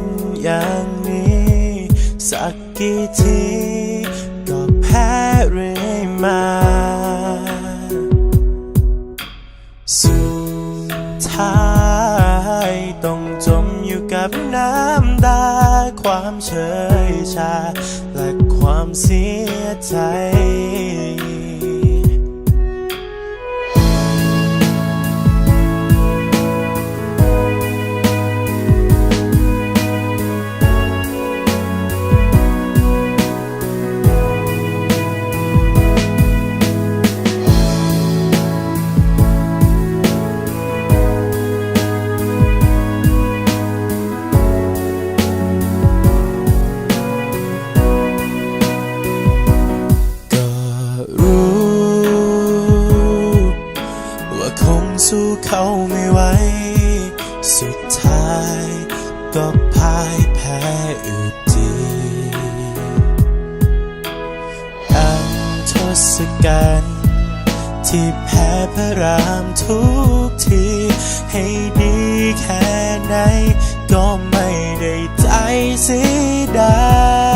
น กี่ทีก็แพ้เรื่อยมาสุดท้ายต้องจมอยู่กับน้ำตาความเฉยชา และความเสียใจ ศกัณฐ์ที่แพ้พระรามทุกที ให้ดีแค่ไหน ก็ไม่ได้ใจเสียดาย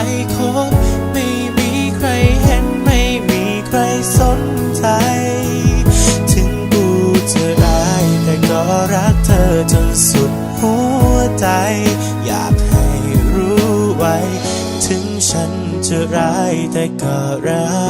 ครคบไม่มีใครเห็นไม่มีใครสนใจ ถึงกูจะร้ายแต่ก็รักเธอจนสุดหัวใจ อยากให้รู้ไว้ ถึงฉันจะร้ายแต่ก็รัก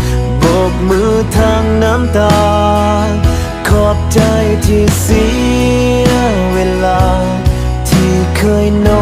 บกมือทางน้ำตา ขอบใจที่เสียเวลา ที่เคยโน้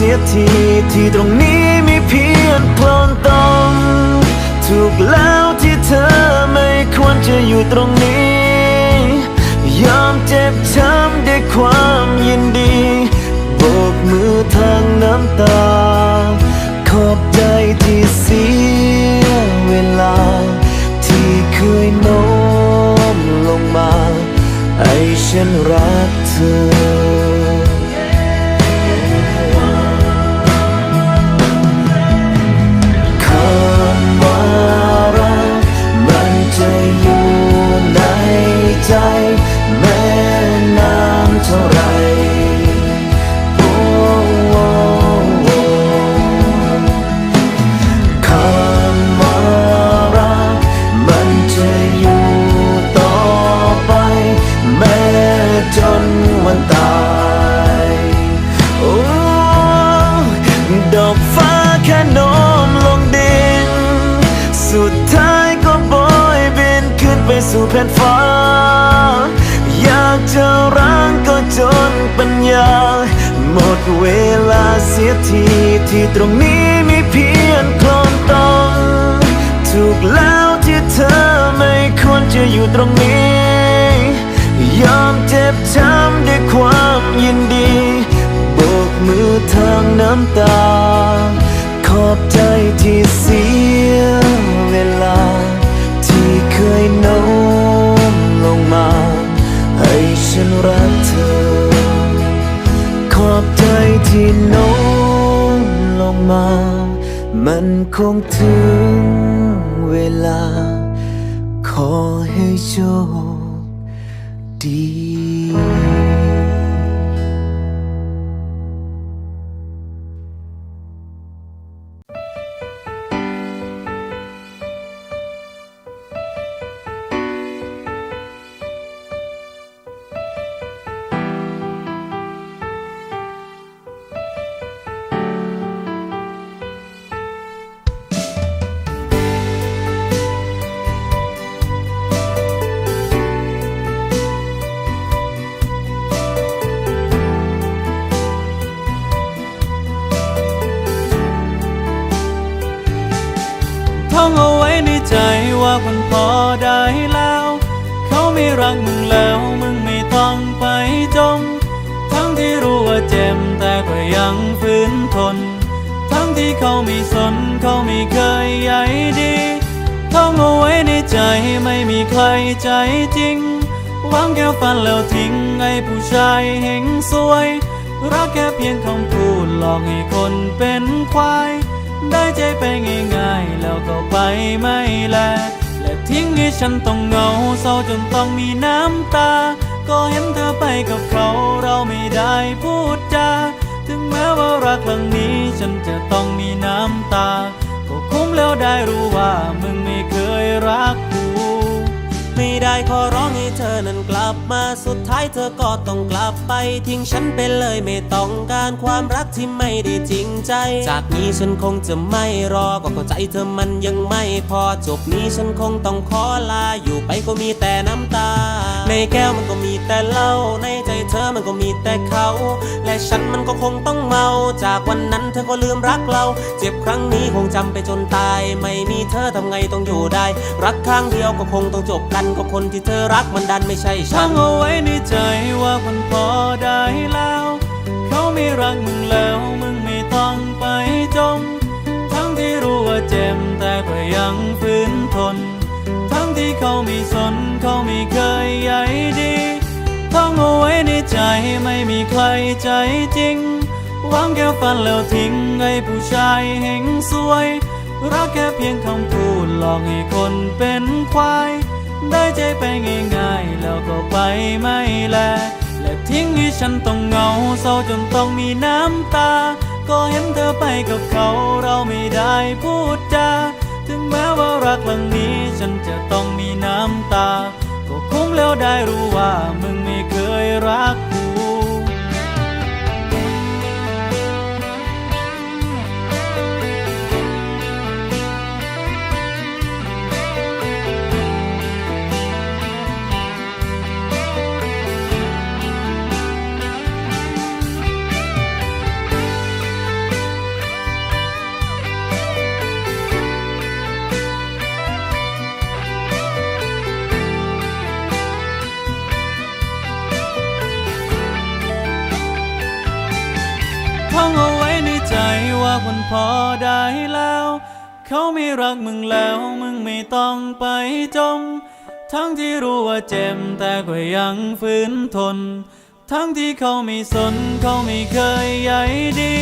เสียทีที่ตรงนี้มีเพียงโคลนตมถูกแล้วที่เธอไม่ควรจะอยู่ตรงนี้ ยอมเจ็บช้ำด้วยความยินดีโบกมือทางน้ำตา ขอบใจที่เสียเวลา ที่เคยโน้มลงมาให้ฉันรักเธอ สู่แผ่นฟ้า อยากจะรั้งก็จนปัญญา หมดเวลาเสียทีที่ตรงนี้มีเพียงโคลนตองถูกแล้วที่เธอไม่ควรจะอยู่ตรงนี้ ยอมเจ็บช้ำด้วยความยินดีโบกมือทางน้ำตา ขอบใจที่เสียเวลา เคยโน้มลงมา ให้ฉันรักเธอ ขอบใจที่โน้มลงมา มันคงถึงเวลา ขอให้โชคดี กมึงแล้วมึงไม่ต้องไปจม ทั้งที่รู้ว่าเจ็บแต่ก็ยังฝืนทน ทั้งที่เขาไม่สนเขาไม่เคยใยดีท่องเอาไว้ในใจไม่มีใครใจจริงหวังแค่ฟันแล้วทิ้งไอ้ผู้ชายเฮงสวย รักแค่เพียงคำพูดหลอกให้คนเป็นควาย ได้ใจไปง่ายๆแล้วก็ไปไม่แล และทิ้งให้ฉันต้องเหงาเศร้าจนต้องมีน้ำตา ก็เห็นเธอไปกับเขาเราไม่ได้พูดจาถึงแม้ว่ารักครั้งนี้ฉันจะต้องมีน้ำตา ก็คุ้มแล้วได้รู้ว่ามึงไม่เคยรัก ไม่ได้ขอร้องให้เธอนั้นกลับมาสุดท้ายเธอก็ต้องกลับไป ทิ้งฉันไปเลยไม่ต้องการความรักที่ไม่ได้จริงใจ จากนี้ฉันคงจะไม่รอก็เข้าใจเธอมันยังไม่พอจบนี้ฉันคงต้องขอลาอยู่ไปก็มีแต่น้ำตา ในแก้วมันก็มีแต่เหล้าในใจเธอมันก็มีแต่เขา และฉันมันก็คงต้องเมา จากวันนั้นเธอก็ลืมรักเรา เจ็บครั้งนี้คงจำไปจนตาย ไม่มีเธอทำไงต้องอยู่ได้ รักข้งเดียวก็คงต้องจบกันก็คนที่เธอรักมันดันไม่ใช่ฉัตั้งเอาไว้ในใจว่าคนพอได้แล้ว เขาไม่รักมึงแล้วมึงไม่ต้องไปจม ทั้งที่รู้ว่าเจ็บแต่ก็ยังฝืนทน ทั้งที่เขาไม่สนเขาไม่เคยใยดีท่องเอาไว้ในใจไม่มีใครใจจริงหวังแค่ฝันแล้วทิ้งให้ผู้ชายเฮงสวย รักแค่เพียงคำพูดหลอกให้คนเป็นควาย ได้ใจไปง่ายๆ แล้วก็ไปไม่แล และทิ้งให้ฉันต้องเหงาเศร้าจนต้องมีน้ำตา ก็เห็นเธอไปกับเขาเราไม่ได้พูดจา ถึงแม้ว่ารักครั้งนี้ฉันจะต้องมีน้ำตา ก็คุ้มแล้วได้รู้ว่ามึงไม่เคยรัก รักมึงแล้วมึงไม่ต้องไปจม ทั้งที่รู้ว่าเจ็บแต่ก็ยังฝืนทน ทั้งที่เขาไม่สนเขาไม่เคยใยดี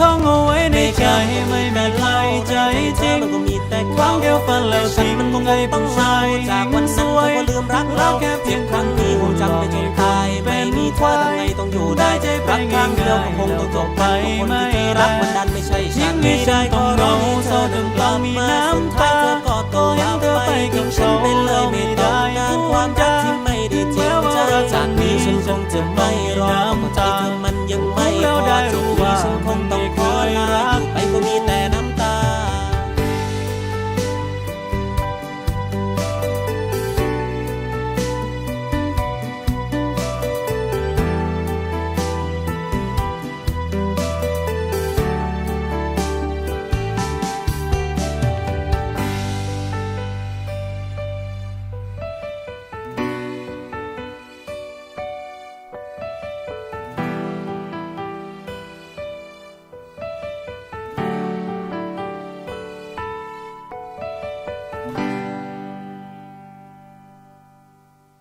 ท่องเอาไว้ในใจไม่แมีใครใจจริงมันก็มีแต่หวัเขางแค่ฝันแล้วทิ้งมันคงให้ต้องชายจากวันนั้นเธอก็ลืมรักเราแค่เพียงครั้งนี้คงจำไปจนตายไม่มีเธอทำไงต้องอยู่ได้รักข้งเดียวก็คงต้องจบกันก็คนที่รักมันดันไม่ใช่ฉันไม่ได้ขอร้อง